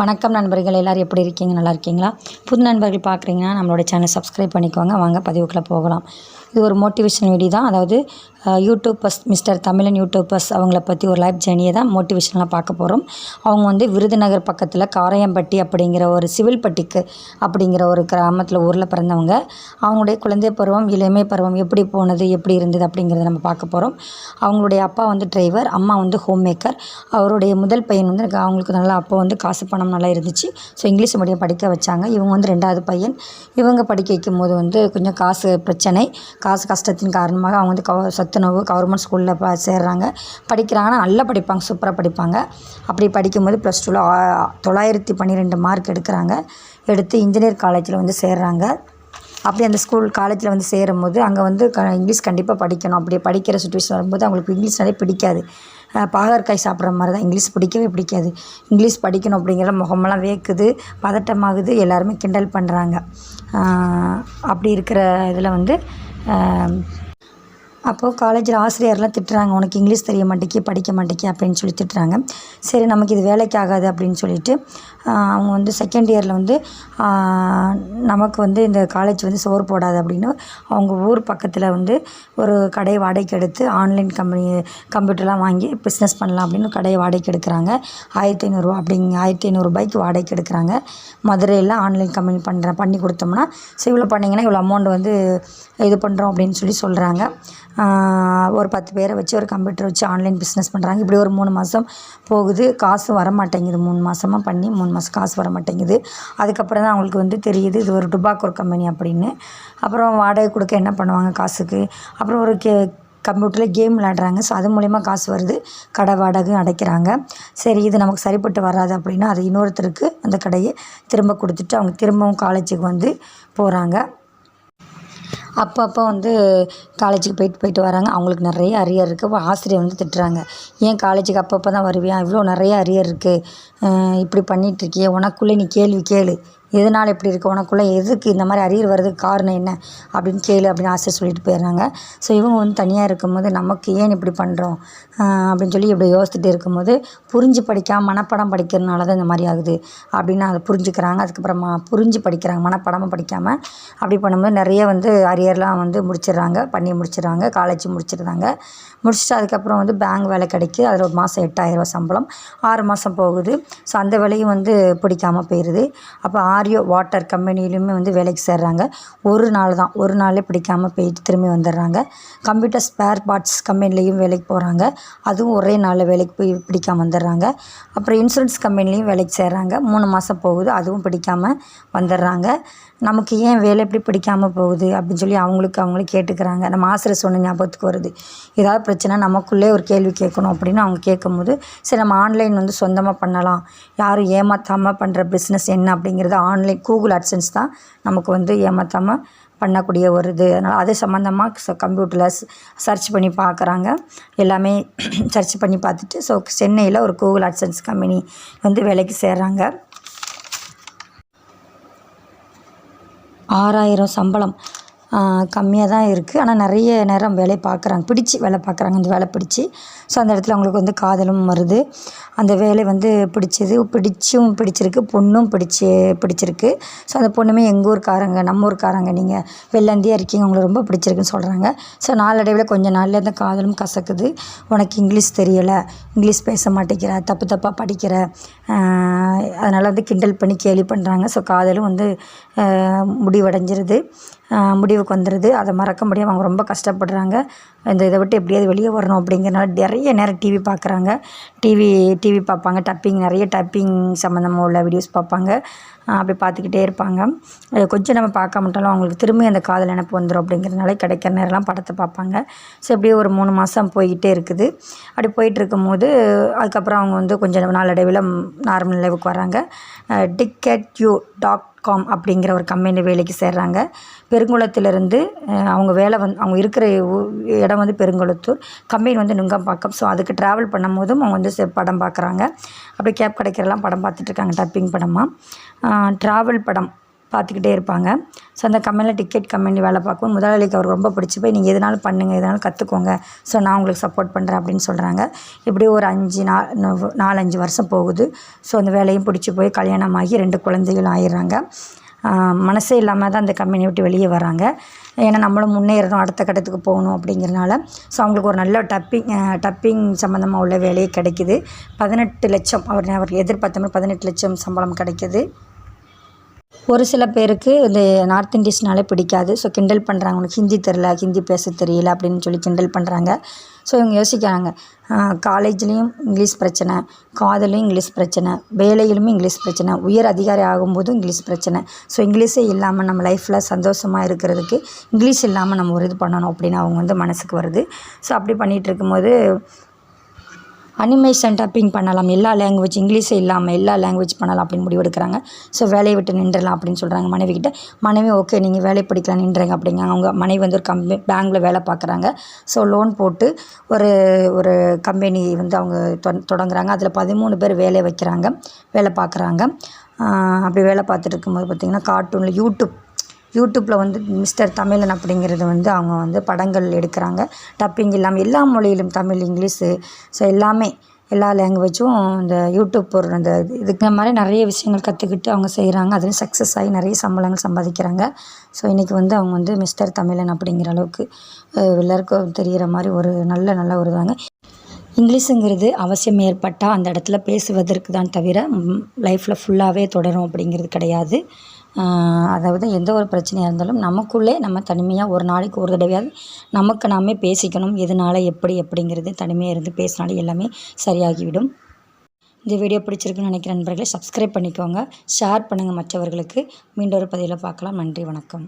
வணக்கம் நண்பர்கள் எல்லோரும் எப்படி இருக்கீங்க? நல்லா இருக்கீங்களா? புது நண்பர்கள் பார்க்குறீங்கன்னா நம்மளோட சேனல் சப்ஸ்கிரைப் பண்ணிக்கோங்க. வாங்க பதிவுக்குள்ளே போகலாம். இது ஒரு மோட்டிவேஷன் வீடியோ தான் அதாவது யூடியூபர்ஸ் மிஸ்டர் தமிழன் யூடியூபர்ஸ் அவங்கள பற்றி ஒரு லைஃப் ஜேர்னியை தான் மோட்டிவேஷனலாக பார்க்க போகிறோம் அவங்க வந்து விருதுநகர் பக்கத்தில் காரையம்பட்டி அப்படிங்கிற ஒரு சிவில்பட்டிக்கு அப்படிங்கிற ஒரு கிராமத்தில் ஊரில் பிறந்தவங்க. அவங்களுடைய குழந்தை பருவம் இளமை பருவம் எப்படி போனது எப்படி இருந்தது அப்படிங்கிறத நம்ம பார்க்க போகிறோம் அவங்களுடைய அப்பா வந்து டிரைவர் அம்மா வந்து ஹோம் மேக்கர் அவருடைய முதல் பையன் வந்து எனக்கு அவங்களுக்கு நல்லா அப்போ வந்து காசு பணம் நல்லா இருந்துச்சு. ஸோ இங்கிலீஷ் மீடியம் படிக்க வச்சாங்க. இவங்க வந்து ரெண்டாவது பையன். இவங்க படிக்க வைக்கும் போது வந்து கொஞ்சம் காசு பிரச்சனை. காசு கஷ்டத்தின் காரணமாக அவங்க வந்து கவ சத்துணவு கவர்மெண்ட் ஸ்கூலில் ப சேர்றாங்க. படிக்கிறாங்கன்னா நல்லா படிப்பாங்க சூப்பராக படிப்பாங்க. அப்படி படிக்கும்போது ப்ளஸ் டூவில் தொள்ளாயிரத்தி பன்னிரெண்டு மார்க் எடுக்கிறாங்க. எடுத்து இன்ஜினியர் காலேஜில் வந்து சேர்றாங்க. அப்படி அந்த ஸ்கூல் காலேஜில் வந்து சேரும்போது அங்கே வந்து க இங்கிலீஷ் கண்டிப்பாக படிக்கணும். அப்படி படிக்கிற சுச்சுவேஷன் வரும்போது அவங்களுக்கு இங்கிலீஷ்னாலே பிடிக்காது. பாகற்காய் சாப்பிட்ற மாதிரி தான் இங்கிலீஷ் பிடிக்கவே பிடிக்காது. இங்கிலீஷ் படிக்கணும் அப்படிங்கிற முகமெல்லாம் வேக்குது பதட்டமாகுது. எல்லாருமே கிண்டல் பண்ணுறாங்க அப்படி இருக்கிற இதில் வந்து um, அப்போது காலேஜில் ஆசிரியர்லாம் திட்டுறாங்க உனக்கு இங்கிலீஷ் தெரிய மாட்டேக்கி படிக்க மாட்டேக்கி அப்படின்னு சொல்லி திட்டுறாங்க. சரி நமக்கு இது வேலைக்கு ஆகாது அப்படின்னு சொல்லிட்டு அவங்க வந்து செகண்ட் இயரில் வந்து நமக்கு வந்து இந்த காலேஜ் வந்து சோறு போடாது அப்படின்னு அவங்க ஊர் பக்கத்தில் வந்து ஒரு கடை வாடகைக்கு எடுத்து ஆன்லைன் கம்பெனி கம்ப்யூட்டர்லாம் வாங்கி பிஸ்னஸ் பண்ணலாம் அப்படின்னு கடையை வாடகைக்கு எடுக்கிறாங்க. ஆயிரத்தி ஐநூறுரூவா அப்படிங்க ஆயிரத்தி ஐநூறுரூபாய்க்கு வாடகைக்கு எடுக்கிறாங்க. மதுரையில் ஆன்லைன் கம்பெனி பண்ணுறேன் பண்ணி கொடுத்தோம்னா ஸோ இவ்வளோ பண்ணிங்கன்னா இவ்வளோ அமௌண்ட் வந்து இது பண்ணுறோம் அப்படின்னு சொல்லி சொல்கிறாங்க ஒரு பத்து பேரை வச்சு ஒரு கம்ப்யூட்டர் வச்சு ஆன்லைன் பிஸ்னஸ் பண்ணுறாங்க இப்படி ஒரு மூணு மாதம் போகுது. காசு வர மாட்டேங்குது மூணு மாதமாக பண்ணி மூணு மாதம் காசு வர மாட்டேங்குது அதுக்கப்புறம் தான் அவங்களுக்கு வந்து தெரியுது இது ஒரு டுபாக்கோர் கம்பெனி அப்படின்னு. அப்புறம் வாடகை கொடுக்க என்ன பண்ணுவாங்க காசுக்கு? அப்புறம் ஒரு கே கம்ப்யூட்டரில் கேம் விளாட்றாங்க ஸோ அது மூலிமா காசு வருது. கடை வாடகையும் அடைக்கிறாங்க. சரி இது நமக்கு சரிப்பட்டு வராது அப்படின்னா அது இன்னொருத்தருக்கு அந்த கடையை திரும்ப கொடுத்துட்டு அவங்க திரும்பவும் காலேஜுக்கு வந்து போகிறாங்க அப்பப்போ வந்து காலேஜுக்கு போயிட்டு போயிட்டு வராங்க. அவங்களுக்கு நிறைய அரியர் இருக்குது ஆசிரியர் வந்து திட்டுறாங்க. ஏன் காலேஜுக்கு அப்பப்போ தான் வருவியா? இவ்வளோ நிறைய அரியர் இருக்குது இப்படி பண்ணிகிட்ருக்கியே உனக்குள்ளே நீ கேள்வி கேளு. எதனால் இப்படி இருக்கு? உனக்குள்ளே எதுக்கு இந்த மாதிரி அரியர் வர்றதுக்கு காரணம் என்ன? அப்படின்னு கேளு அப்படின்னு ஆசிரியர் சொல்லிட்டு போயிடுறாங்க. ஸோ இவங்க வந்து தனியாக இருக்கும்போது நமக்கு ஏன் இப்படி பண்ணுறோம் அப்படின்னு சொல்லி இப்படி யோசிச்சுட்டு இருக்கும்போது புரிஞ்சு படிக்காமல் மனப்படம் படிக்கிறதுனால தான் இந்த மாதிரி ஆகுது அப்படின்னு அதை புரிஞ்சுக்கிறாங்க. அதுக்கப்புறமா புரிஞ்சு படிக்கிறாங்க மனப்படமும் படிக்காமல் அப்படி பண்ணும்போது நிறைய வந்து அரியர்லாம் வந்து முடிச்சிடுறாங்க பண்ணி முடிச்சிடுறாங்க காலேஜ் முடிச்சிடுறாங்க. முடிச்சுட்டு அதுக்கப்புறம் வந்து பேங்க் வேலை கிடைக்குது. அதில் ஒரு மாதம் எட்டாயிரரூவா சம்பளம். ஆறு மாதம் போகுது. ஸோ அந்த வேலையும் வந்து பிடிக்காம போயிடுது அப்போ ஆரியோ வாட்டர் கம்பெனிலையுமே வந்து வேலைக்கு சேர்றாங்க. ஒரு நாள் தான். ஒரு நாளே பிடிக்காமல் போயிட்டு திரும்பி வந்துடுறாங்க. கம்ப்யூட்டர் ஸ்பேர் பார்ட்ஸ் கம்பெனிலையும் வேலைக்கு போகிறாங்க அதுவும் ஒரே நாளில் வேலைக்கு போய் பிடிக்காமல் வந்துடுறாங்க. அப்புறம் இன்சூரன்ஸ் கம்பெனிலையும் வேலைக்கு சேர்றாங்க. மூணு மாதம் போகுது. அதுவும் பிடிக்காமல் வந்துடுறாங்க. நமக்கு ஏன் வேலை எப்படி பிடிக்காமல் போகுது அப்படின்னு சொல்லி அவங்களுக்கு அவங்களே கேட்டுக்கிறாங்க. நம்ம ஆசிரியர் சொன்ன ஞாபகத்துக்கு வருது. ஏதாவது பிரச்சனை நமக்குள்ளே ஒரு கேள்வி கேட்கணும் அப்படின்னு அவங்க கேட்கும்போது சரி நம்ம ஆன்லைன் வந்து சொந்தமாக பண்ணலாம். யாரும் ஏமாற்றாமல் பண்ணுற பிஸ்னஸ் என்ன அப்படிங்கிறது ஆன்லைன் கூகுள் அட்சன்ஸ் தான் நமக்கு வந்து ஏமாற்றாமல் பண்ணக்கூடிய ஒரு இது. அதனால் அது சம்மந்தமாக கம்ப்யூட்டரில் சர்ச் பண்ணி பார்க்குறாங்க எல்லாமே சர்ச் பண்ணி பார்த்துட்டு ஸோ சென்னையில் ஒரு கூகுள் அட்சன்ஸ் கம்பெனி வந்து வேலைக்கு சேர்றாங்க. ஆறாயிரம் சம்பளம். கம்மியாக தான் இருக்குது ஆனால் நிறைய நேரம் வேலை பார்க்குறாங்க. பிடிச்சி வேலை பார்க்குறாங்க. அந்த வேலை பிடிச்சி. ஸோ அந்த இடத்துல அவங்களுக்கு வந்து காதலும் வருது. அந்த வேலை வந்து பிடிச்சது பிடிச்சும் பிடிச்சிருக்கு. பொண்ணும் பிடிச்சி பிடிச்சிருக்கு. ஸோ அந்த பொண்ணுமே எங்கள் ஊருக்காரங்க நம்ம ஊருக்காரங்க நீங்கள் வெள்ளந்தியாக இருக்கீங்க. உங்களுக்கு ரொம்ப பிடிச்சிருக்குன்னு சொல்கிறாங்க ஸோ நாளடைவில் கொஞ்சம் நாளில் அந்த காதலும் கசக்குது. உனக்கு இங்கிலீஷ் தெரியலை. இங்கிலீஷ் பேச மாட்டேங்கிற. தப்பு தப்பாக படிக்கிற. அதனால் வந்து கிண்டல் பண்ணி கேலி பண்ணுறாங்க ஸோ காதலும் வந்து முடிவடைஞ்சிருது. முடிவுக்கு வந்துடுது அதை மறக்க முடியாமல் அவங்க ரொம்ப கஷ்டப்படுறாங்க. இந்த இதை விட்டு எப்படியாவது வெளியே வரணும் அப்படிங்கிறனால நிறைய நேரம் டிவி பார்க்குறாங்க. டிவி டிவி பார்ப்பாங்க. டப்பிங் நிறைய டப்பிங் சம்மந்தமாக உள்ள வீடியோஸ் பார்ப்பாங்க. அப்படி பார்த்துக்கிட்டே இருப்பாங்க. கொஞ்சம் நம்ம பார்க்க மாட்டாலும் அவங்களுக்கு திரும்பி அந்த காதல் நினப்பு வந்துடும் அப்படிங்கிறதுனால கிடைக்கிற நேரம்லாம் படத்தை பார்ப்பாங்க. ஸோ இப்படியே ஒரு மூணு மாதம் போய்கிட்டே இருக்குது. அப்படி போயிட்டு இருக்கும்போது அதுக்கப்புறம் அவங்க வந்து கொஞ்சம் நாளடைவில் நார்மல் நிலைவுக்கு வராங்க. டிக்கெட் யூ டாட் காம் அப்படிங்கிற ஒரு கம்பெனி வேலைக்கு சேர்றாங்க. பெருங்குளத்திலிருந்து அவங்க வேலை வந்து அவங்க இருக்கிற இடம் வந்து பெருங்குளத்தூர். கம்பெனி வந்து நுங்கம்பாக்கம். ஸோ அதுக்கு ட்ராவல் பண்ணும் போதும் அவங்க வந்து படம் பார்க்குறாங்க. அப்படி கேப் கிடைக்கிறலாம் படம் பார்த்துட்ருக்காங்க டப்பிங் படமாக ட்ராவல் படம். பார்த்துக்கிட்டே இருப்பாங்க. ஸோ அந்த கம்பெனியில் டிக்கெட் கம்பெனி வேலை பார்க்கும். முதலாளிக்கு அவர் ரொம்ப பிடிச்சி போய் நீங்கள் எதுனாலும் பண்ணுங்கள் எதனாலும் கற்றுக்கோங்க ஸோ நான் உங்களுக்கு சப்போர்ட் பண்ணுறேன் அப்படின்னு சொல்கிறாங்க இப்படி ஒரு அஞ்சு நா நாலஞ்சு வருஷம் போகுது. ஸோ அந்த வேலையும் பிடிச்சி போய் கல்யாணம் ஆகி ரெண்டு குழந்தைகளும் ஆயிடுறாங்க. மனசே இல்லாமல் தான் அந்த கம்பெனியை விட்டு வெளியே வராங்க. ஏன்னா நம்மளும் முன்னேறணும் அடுத்த கட்டத்துக்கு போகணும் அப்படிங்கிறனால. ஸோ அவங்களுக்கு ஒரு நல்ல டப்பிங் டப்பிங் சம்மந்தமாக உள்ள வேலையே கிடைக்குது. பதினெட்டு லட்சம் அவர் அவர் எதிர்பார்த்த மாதிரி பதினெட்டு லட்சம் சம்பளம் கிடைக்கிது. ஒரு சில பேருக்கு இந்த நார்த் இந்தியஸ்னாலே பிடிக்காது. ஸோ கிண்டல் பண்ணுறாங்க உனக்கு ஹிந்தி தெரில ஹிந்தி பேச தெரியல அப்படின்னு சொல்லி கிண்டல் பண்ணுறாங்க ஸோ இவங்க யோசிக்கிறாங்க. காலேஜ்லேயும் இங்கிலீஷ் பிரச்சனை காதலையும் இங்கிலீஷ் பிரச்சனை வேலையிலுமே இங்கிலீஷ் பிரச்சனை உயர் அதிகாரி ஆகும்போதும் இங்கிலீஷ் பிரச்சனை. ஸோ இங்கிலீஷே இல்லாமல் நம்ம லைஃப்பில் சந்தோஷமாக இருக்கிறதுக்கு இங்கிலீஷ் இல்லாமல் நம்ம ஒரு இது பண்ணணும் அப்படின்னு அவங்க வந்து மனசுக்கு வருது. ஸோ அப்படி பண்ணிகிட்டு இருக்கும்போது அனிமேஷன் டப்பிங் பண்ணலாம். எல்லா லாங்குவேஜ் இங்கிலீஷே இல்லாமல் எல்லா லாங்குவேஜ் பண்ணலாம் அப்படின்னு முடிவு எடுக்கிறாங்க ஸோ வேலையை விட்டு நின்றலாம் அப்படின்னு சொல்கிறாங்க மனைவி கிட்ட. மனைவி ஓகே நீங்கள் வேலையை பிடிக்கலாம் நின்றுங்க அப்படிங்க. அவங்க மனைவி வந்து ஒரு கம்பெனி பேங்கில் வேலை பார்க்குறாங்க. ஸோ லோன் போட்டு ஒரு ஒரு கம்பெனி வந்து அவங்க தொ தொடங்குறாங்க. அதில் பதிமூணு பேர் வேலையை வைக்கிறாங்க. வேலை பார்க்குறாங்க. அப்படி வேலை பார்த்துட்டு இருக்கும்போது பார்த்திங்கன்னா கார்ட்டூனில் யூடியூப் யூடியூப்பில் வந்து மிஸ்டர் தமிழன் அப்படிங்கிறது வந்து அவங்க வந்து படங்கள் எடுக்கிறாங்க. டப்பிங் இல்லாமல் எல்லா மொழியிலும் தமிழ் இங்கிலீஷு ஸோ எல்லாமே எல்லா லாங்குவேஜும் இந்த யூடியூப் ஒரு அந்த இதுக்கு மாதிரி நிறைய விஷயங்கள் கற்றுக்கிட்டு அவங்க செய்கிறாங்க அதுலேயும் சக்ஸஸ் ஆகி நிறைய சம்பளங்கள் சம்பாதிக்கிறாங்க. ஸோ இன்றைக்கி வந்து அவங்க வந்து மிஸ்டர் தமிழன் அப்படிங்கிற அளவுக்கு எல்லாருக்கும் தெரிகிற மாதிரி ஒரு நல்ல நல்ல ஒரு இதாங்க இங்கிலீஷுங்கிறது அவசியம் ஏற்பட்டால் அந்த இடத்துல பேசுவதற்கு தான் தவிர லைஃப்பில் ஃபுல்லாகவே தொடரும் அப்படிங்கிறது கிடையாது. அதாவது எந்த ஒரு பிரச்சனையாக இருந்தாலும் நமக்குள்ளே நம்ம தனிமையாக ஒரு நாளைக்கு ஒரு தடவையாவது நமக்கு நாமே பேசிக்கணும். எதனால எப்படி எப்படிங்கிறது தனிமையாக இருந்து பேசினாலே எல்லாமே சரியாகிவிடும். இந்த வீடியோ பிடிச்சிருக்குன்னு நினைக்கிற நண்பர்களை சப்ஸ்கிரைப் பண்ணிக்கோங்க. ஷேர் பண்ணுங்கள் மற்றவர்களுக்கு. மீண்டும் ஒரு பதிவில் பார்க்கலாம். நன்றி வணக்கம்.